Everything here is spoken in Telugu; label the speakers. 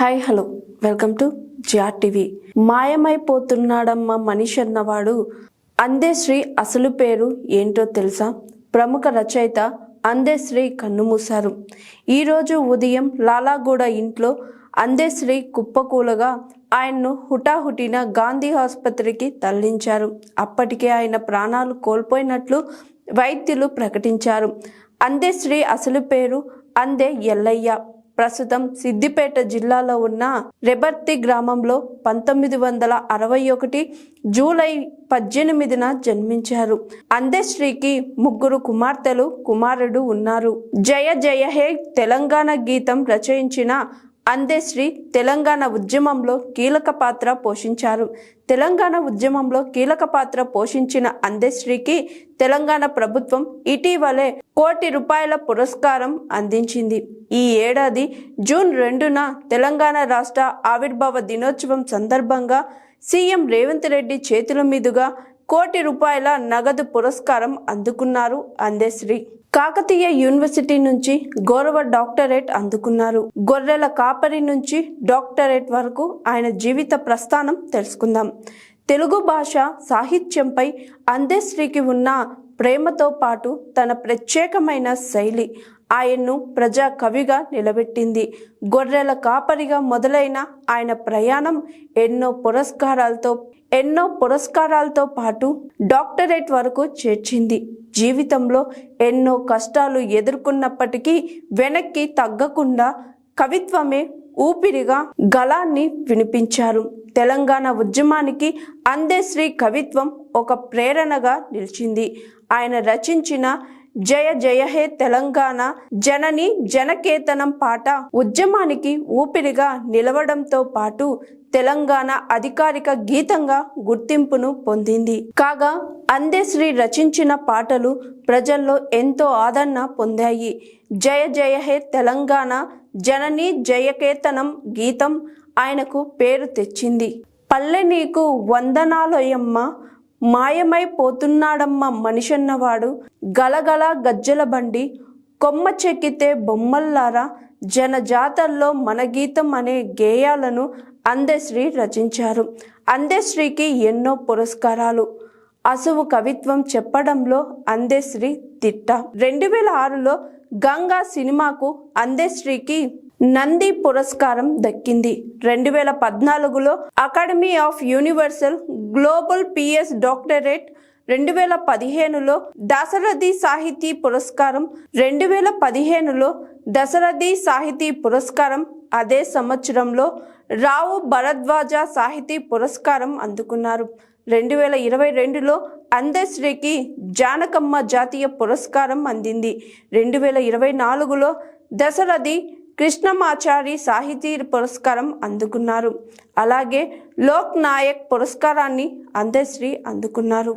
Speaker 1: Hi hello. Welcome to GR TV. మాయమైపోతున్నాడమ్మ మనిషి అన్నవాడు. అందేశ్రీ అసలు పేరు ఏంటో తెలుసా? ప్రముఖ రచయిత అందేశ్రీ కన్నుమూశారు. ఈరోజు ఉదయం లాలాగూడ ఇంట్లో అందేశ్రీ కుప్పకూలగా ఆయన్ను హుటాహుటిన గాంధీ ఆసుపత్రికి తరలించారు. అప్పటికే ఆయన ప్రాణాలు కోల్పోయినట్లు వైద్యులు ప్రకటించారు. అందేశ్రీ అసలు పేరు అందే ఎల్లయ్య. ప్రస్తుతం సిద్దిపేట జిల్లాలో ఉన్న రెబర్తి గ్రామంలో పంతొమ్మిది వందల అరవై ఒకటి జూలై పద్దెనిమిదిన జన్మించారు. అందేశ్రీకి ముగ్గురు కుమార్తెలు కుమారుడు ఉన్నారు. జయ జయ హే తెలంగాణ గీతం రచయించిన అందెశ్రీ తెలంగాణ ఉద్యమంలో కీలక పాత్ర పోషించారు. తెలంగాణ ఉద్యమంలో కీలక పాత్ర పోషించిన అందేశ్రీకి తెలంగాణ ప్రభుత్వం ఇటీవలే కోటి రూపాయల పురస్కారం అందించింది. ఈ ఏడాది జూన్ రెండున తెలంగాణ రాష్ట్ర ఆవిర్భావ దినోత్సవం సందర్భంగా సీఎం రేవంత్ రెడ్డి చేతుల మీదుగా కోటి రూపాయల నగదు పురస్కారం అందుకున్నారు అందేశ్రీ. కాకతీయ యూనివర్సిటీ నుంచి గౌరవ డాక్టరేట్ అందుకున్నారు. గొర్రెల కాపరి నుంచి డాక్టరేట్ వరకు ఆయన జీవిత ప్రస్థానం తెలుసుకుందాం. తెలుగు భాష సాహిత్యంపై అందేశ్రీకి ఉన్న ప్రేమతో పాటు తన ప్రత్యేకమైన శైలి ఆయన్ను ప్రజా కవిగా నిలబెట్టింది. గొర్రెల కాపరిగా మొదలైన ఆయన ప్రయాణం ఎన్నో పురస్కారాలతో ఎన్నో పురస్కారాలతో పాటు డాక్టరేట్ వరకు చేర్చింది. జీవితంలో ఎన్నో కష్టాలు ఎదుర్కొన్నప్పటికీ వెనక్కి తగ్గకుండా కవిత్వమే ఊపిరిగా గళాన్ని వినిపించారు. తెలంగాణ ఉద్యమానికి అందేశ్రీ కవిత్వం ఒక ప్రేరణగా నిలిచింది. ఆయన రచించిన జయ జయ హే తెలంగాణ జనని జనకేతనం పాట ఉద్యమానికి ఊపిరిగా నిలవడంతో పాటు తెలంగాణ అధికారిక గీతంగా గుర్తింపును పొందింది. కాగా అందేశ్రీ రచించిన పాటలు ప్రజల్లో ఎంతో ఆదరణ పొందాయి. జయ జయ హే తెలంగాణ జనని జయకేతనం గీతం ఆయనకు పేరు తెచ్చింది. పల్లె నీకు వందనాలయమ్మ మాయమైపోతున్నాడమ్మ మనిషన్నవాడు. గలగల గజ్జల బండి కొమ్మ చెక్కితే బొమ్మల్లారా జనజాతల్లో మన గీతం అనే గేయాలను అందశ్రీ రచించారు. అందశ్రీకి ఎన్నో పురస్కారాలు. అసువు కవిత్వం చెప్పడంలో అందశ్రీ తిట్ట. రెండు వేల ఆరులో గంగా సినిమాకు అందశ్రీకి నంది పురస్కారం దక్కింది. రెండు వేల పద్నాలుగులో academy of universal global peace doctorate. రెండు వేల పదిహేనులో దాశరథి సాహితీ పురస్కారం. రెండు వేల పదిహేనులో దశరథి సాహితీ పురస్కారం అదే సంవత్సరంలో రావు భరద్వాజ సాహితీ పురస్కారం అందుకున్నారు. రెండు వేల ఇరవై రెండులో అందశ్రీకి జానకమ్మ జాతీయ పురస్కారం అందింది. రెండు వేల ఇరవై నాలుగులో దశరథి కృష్ణమాచారి సాహితీ పురస్కారం అందుకున్నారు. అలాగే లోక్ నాయక్ పురస్కారాన్ని అందశ్రీ అందుకున్నారు.